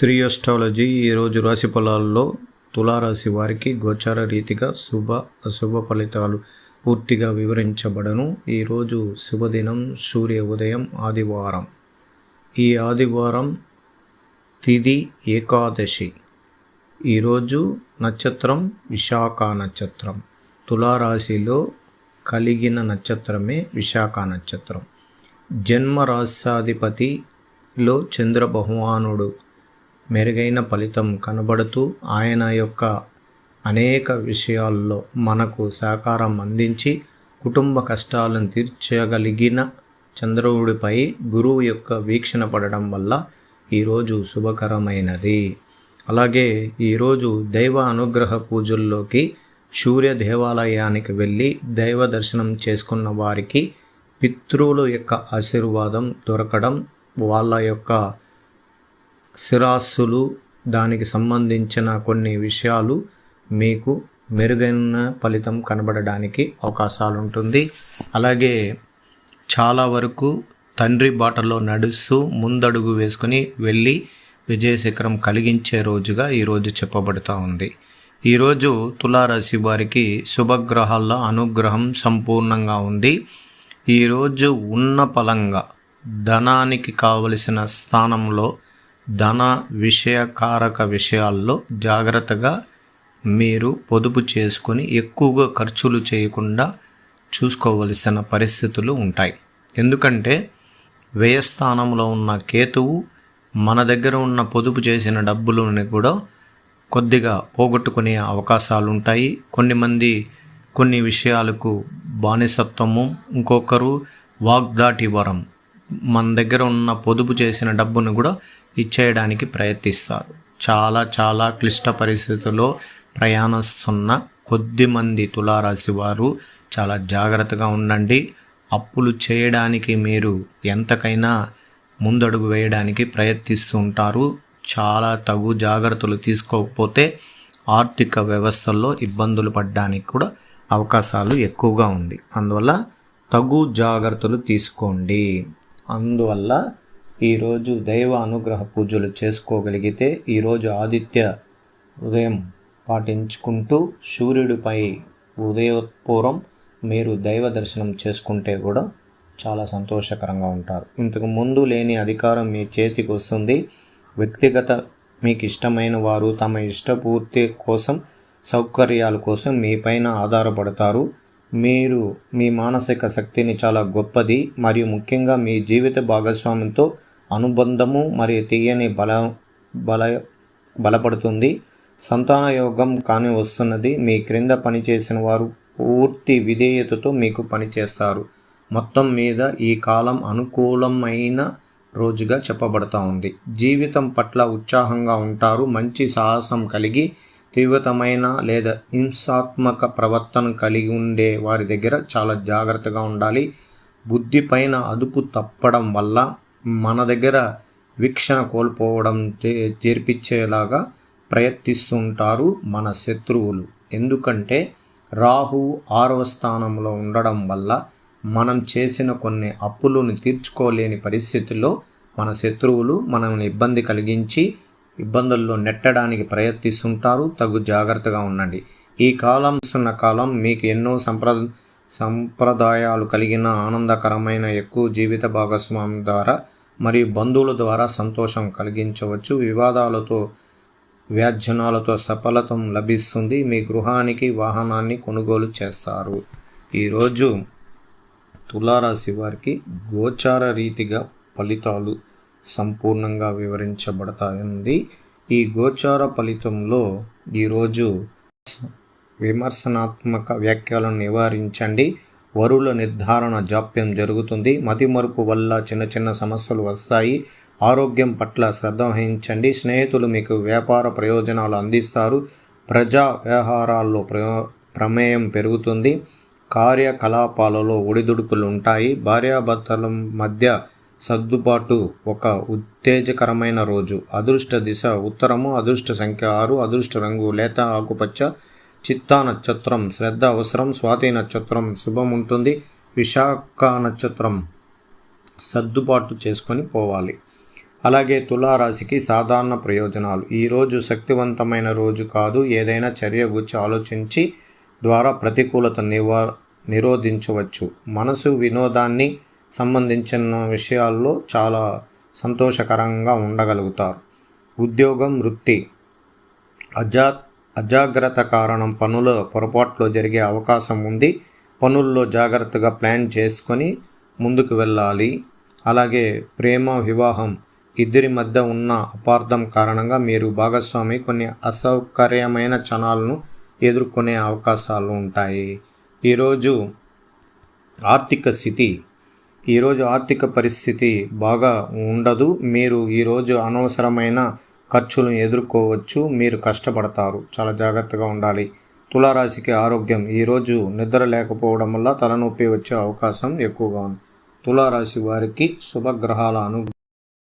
శ్రీయస్ట్రాలజీ ఈరోజు రాశి ఫలాల్లో తులారాశి వారికి గోచార రీతిగా శుభ అశుభ ఫలితాలు పూర్తిగా వివరించబడను. ఈరోజు శుభదినం సూర్య ఉదయం ఆదివారం. ఈ ఆదివారం తిది ఏకాదశి. ఈరోజు నక్షత్రం విశాఖ నక్షత్రం. తులారాశిలో కలిగిన నక్షత్రమే విశాఖ నక్షత్రం. జన్మరాశాధిపతిలో చంద్ర భగవానుడు మెరుగైన ఫలితం కనబడుతూ ఆయన యొక్క అనేక విషయాల్లో మనకు సహకారం అందించి కుటుంబ కష్టాలను తీర్చగలిగిన చంద్రుడిపై గురువు యొక్క వీక్షణ పడడం వల్ల ఈరోజు శుభకరమైనది. అలాగే ఈరోజు దైవ అనుగ్రహ పూజల్లోకి సూర్య దేవాలయానికి వెళ్ళి దైవ దర్శనం చేసుకున్న వారికి పితృల యొక్క ఆశీర్వాదం దొరకడం వాళ్ళ యొక్క శిరాస్సులు దానికి సంబంధించిన కొన్ని విషయాలు మీకు మెరుగైన ఫలితం కనబడడానికి అవకాశాలు ఉంటుంది అలాగే చాలా వరకు తండ్రి బాటలో నడుస్తూ ముందడుగు వేసుకుని వెళ్ళి విజయశిఖరం కలిగించే రోజుగా ఈరోజు చెప్పబడుతూ ఉంది. ఈరోజు తులారాశి వారికి శుభగ్రహాల అనుగ్రహం సంపూర్ణంగా ఉంది. ఈరోజు ఉన్న పలంగా ధనానికి కావలసిన స్థానంలో ధన విషయకారక విషయాల్లో జాగ్రత్తగా మీరు పొదుపు చేసుకొని ఎక్కువగా ఖర్చులు చేయకుండా చూసుకోవలసిన పరిస్థితులు ఉంటాయి. ఎందుకంటే వ్యయస్థానంలో ఉన్న కేతువు మన దగ్గర ఉన్న పొదుపు చేసిన డబ్బులని కూడా కొద్దిగా పోగొట్టుకునే అవకాశాలు ఉంటాయి కొన్ని మంది కొన్ని విషయాలకు బానిసత్వము ఇంకొకరు వాగ్దాటి వరం. మన దగ్గర ఉన్న పొదుపు చేసిన డబ్బును కూడా ఇచ్చేయడానికి ప్రయత్నిస్తారు. చాలా చాలా క్లిష్ట పరిస్థితుల్లో ప్రయాణిస్తున్న కొద్ది మంది తులారాశి వారు చాలా జాగ్రత్తగా ఉండండి. అప్పులు చేయడానికి మీరు ఎంతకైనా ముందడుగు వేయడానికి ప్రయత్నిస్తూ ఉంటారు. చాలా తగు జాగ్రత్తలు తీసుకోకపోతే ఆర్థిక వ్యవస్థల్లో ఇబ్బందులు పడడానికి కూడా అవకాశాలు ఎక్కువగా ఉంది. అందువల్ల తగు జాగ్రత్తలు తీసుకోండి. అందువల్ల ఈరోజు దైవ అనుగ్రహ పూజలు చేసుకోగలిగితే ఈరోజు ఆదిత్య ఉదయం పాటించుకుంటూ సూర్యుడిపై ఉదయపూర్వం మీరు దైవ దర్శనం చేసుకుంటే కూడా చాలా సంతోషకరంగా ఉంటారు. ఇంతకు ముందు లేని అధికారం మీ చేతికి వస్తుంది. వ్యక్తిగత మీకు ఇష్టమైన వారు తమ ఇష్టపూర్తి కోసం సౌకర్యాల కోసం మీ పైన ఆధారపడతారు. మీరు మీ మానసిక శక్తిని చాలా గొప్పది మరియు ముఖ్యంగా మీ జీవిత భాగస్వామితో అనుబంధము మరియు తీయని బల బల బలపడుతుంది. సంతాన యోగం కానీ వస్తున్నది. మీ క్రింద పనిచేసిన వారు పూర్తి విధేయతతో మీకు పనిచేస్తారు. మొత్తం మీద ఈ కాలం అనుకూలమైన రోజుగా చెప్పబడతా ఉంది. జీవితం పట్ల ఉత్సాహంగా ఉంటారు. మంచి సాహసం కలిగి తీవ్రతమైన లేదా హింసాత్మక ప్రవర్తన కలిగి ఉండే వారి దగ్గర చాలా జాగ్రత్తగా ఉండాలి. బుద్ధి పైన అదుపు తప్పడం వల్ల మన దగ్గర వీక్షణ కోల్పోవడం జరిపించేలాగా ప్రయత్నిస్తుంటారు మన శత్రువులు. ఎందుకంటే రాహు ఆరవ స్థానంలో ఉండడం వల్ల మనం చేసిన కొన్ని అప్పులను తీర్చుకోలేని పరిస్థితుల్లో మన శత్రువులు మనల్ని ఇబ్బంది కలిగించి ఇబ్బందుల్లో నెట్టడానికి ప్రయత్నిస్తుంటారు. తగు జాగ్రత్తగా ఉండండి. ఈ కాలం ఉన్న కాలం మీకు ఎన్నో సంప్ర సంప్రదాయాలు కలిగిన ఆనందకరమైన ఎక్కువ జీవిత భాగస్వామి ద్వారా మరియు బంధువుల ద్వారా సంతోషం కలిగించవచ్చు. వివాదాలతో వ్యాజ్యనాలతో సఫలతం లభిస్తుంది. మీ గృహానికి వాహనాన్ని కొనుగోలు చేస్తారు. ఈరోజు తులారాశి వారికి గోచార రీతిగా ఫలితాలు సంపూర్ణంగా వివరించబడతాయి ఈ గోచార ఫలితంలో ఈరోజు విమర్శనాత్మక వ్యాఖ్యలను నివారించండి. వరుల నిర్ధారణ జాప్యం జరుగుతుంది. మతిమరుపు వల్ల చిన్న చిన్న సమస్యలు వస్తాయి. ఆరోగ్యం పట్ల శ్రద్ధ వహించండి. స్నేహితులు మీకు వ్యాపార ప్రయోజనాలు అందిస్తారు. ప్రజా వ్యవహారాల్లో ప్రమేయం పెరుగుతుంది. కార్యకలాపాలలో ఒడిదుడుకులు ఉంటాయి. భార్యాభర్తల మధ్య సర్దుబాటు ఒక ఉత్తేజకరమైన రోజు. అదృష్ట దిశ ఉత్తరము అదృష్ట సంఖ్య ఆరు అదృష్ట రంగు లేత ఆకుపచ్చ చిత్తా నక్షత్రం శ్రద్ధ అవసరం స్వాతి నక్షత్రం శుభం ఉంటుంది విశాఖ నక్షత్రం సర్దుబాటు చేసుకొని పోవాలి. అలాగే తులారాశికి సాధారణ ప్రయోజనాలు. ఈరోజు శక్తివంతమైన రోజు కాదు ఏదైనా చర్య గురించి ఆలోచించి ద్వారా ప్రతికూలత నివా నిరోధించవచ్చు. మనసు వినోదాన్ని సంబంధించిన విషయాల్లో చాలా సంతోషకరంగా ఉండగలుగుతారు. ఉద్యోగం వృత్తి అజా అజాగ్రత్త కారణం పనుల పొరపాట్లో జరిగే అవకాశం ఉంది. పనుల్లో జాగ్రత్తగా ప్లాన్ చేసుకొని ముందుకు వెళ్ళాలి. అలాగే ప్రేమ వివాహం ఇద్దరి మధ్య ఉన్న అపార్థం కారణంగా మీరు భాగస్వామి. కొన్ని అసౌకర్యమైన క్షణాలను ఎదుర్కొనే అవకాశాలు ఉంటాయి. ఈరోజు ఆర్థిక స్థితి ఈరోజు ఆర్థిక పరిస్థితి బాగా ఉండదు. మీరు ఈరోజు అనవసరమైన ఖర్చులను ఎదుర్కోవచ్చు. మీరు కష్టపడతారు. చాలా జాగ్రత్తగా ఉండాలి. తులారాశికి ఆరోగ్యం ఈరోజు నిద్ర లేకపోవడం వల్ల తలనొప్పి వచ్చే అవకాశం ఎక్కువగా ఉంది. తులారాశి వారికి శుభగ్రహాల అను